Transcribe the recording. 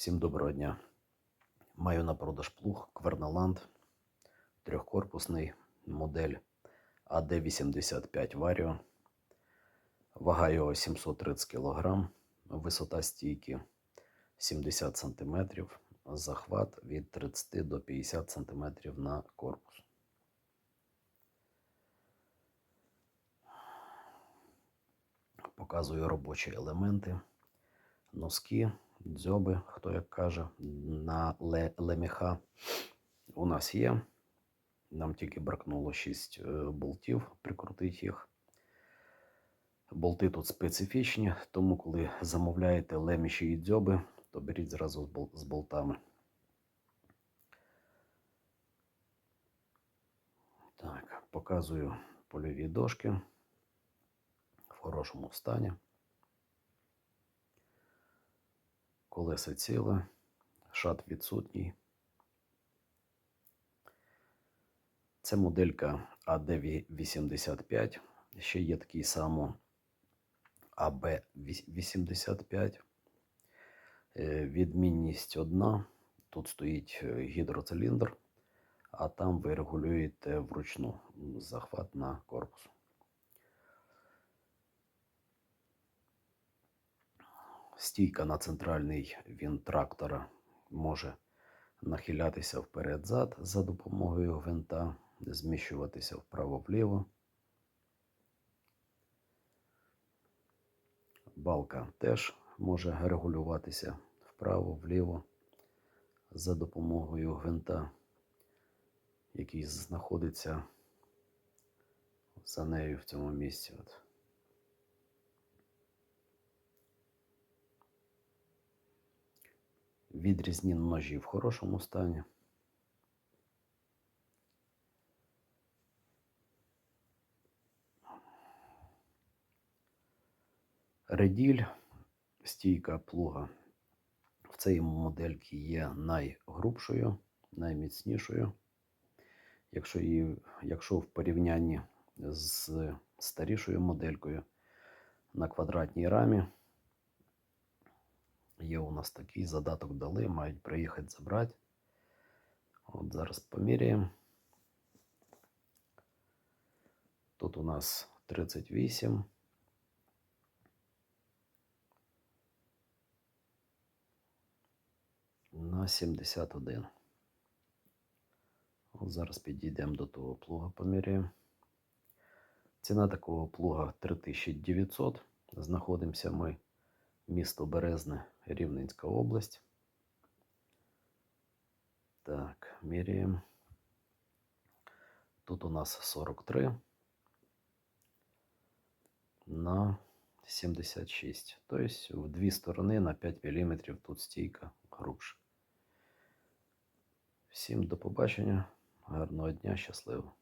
Всім доброго дня. Маю на продаж плуг Кверналанд, трьохкорпусний модель АД85 Vario. Вага його 730 кг, висота стійки 70 см, захват від 30 до 50 см на корпус. Показую робочі елементи, носки, дзьоби, хто як каже, на ле, леміха у нас є. Нам тільки бракнуло 6 болтів, прикрутити їх. Болти тут специфічні, тому коли замовляєте леміші і дзьоби, то беріть зразу з болтами. Так, показую польові дошки в хорошому стані. Колеса ціле, шат відсутній. Це моделька АД85. Ще є такий само АБ85. Е, Відмінність одна. Тут стоїть е, гідроциліндр, а там ви регулюєте вручну захват на корпус. Стійка на центральний він трактора може нахилятися вперед-зад за допомогою гвинта, зміщуватися вправо-вліво. Балка теж може регулюватися вправо-вліво за допомогою гвинта, який знаходиться за нею в цьому місці. Відрізні ножі в хорошому стані. Реділь, стійка плуга в цій модельці є найгрубшою, найміцнішою. Якщо, її, якщо в порівнянні з старішою моделькою на квадратній рамі, Є у нас такий задаток дали, мають приїхати забрати. От зараз поміряємо. Тут у нас 38. На 71. От зараз підійдемо до того плуга, поміряємо. Ціна такого плуга 3900. Знаходимося ми місто Березне, Рівненська область. Так, міряємо. Тут у нас 43 на 76. Тобто в дві сторони на 5 мм тут стійка грубша. Всім до побачення, гарного дня, щасливо.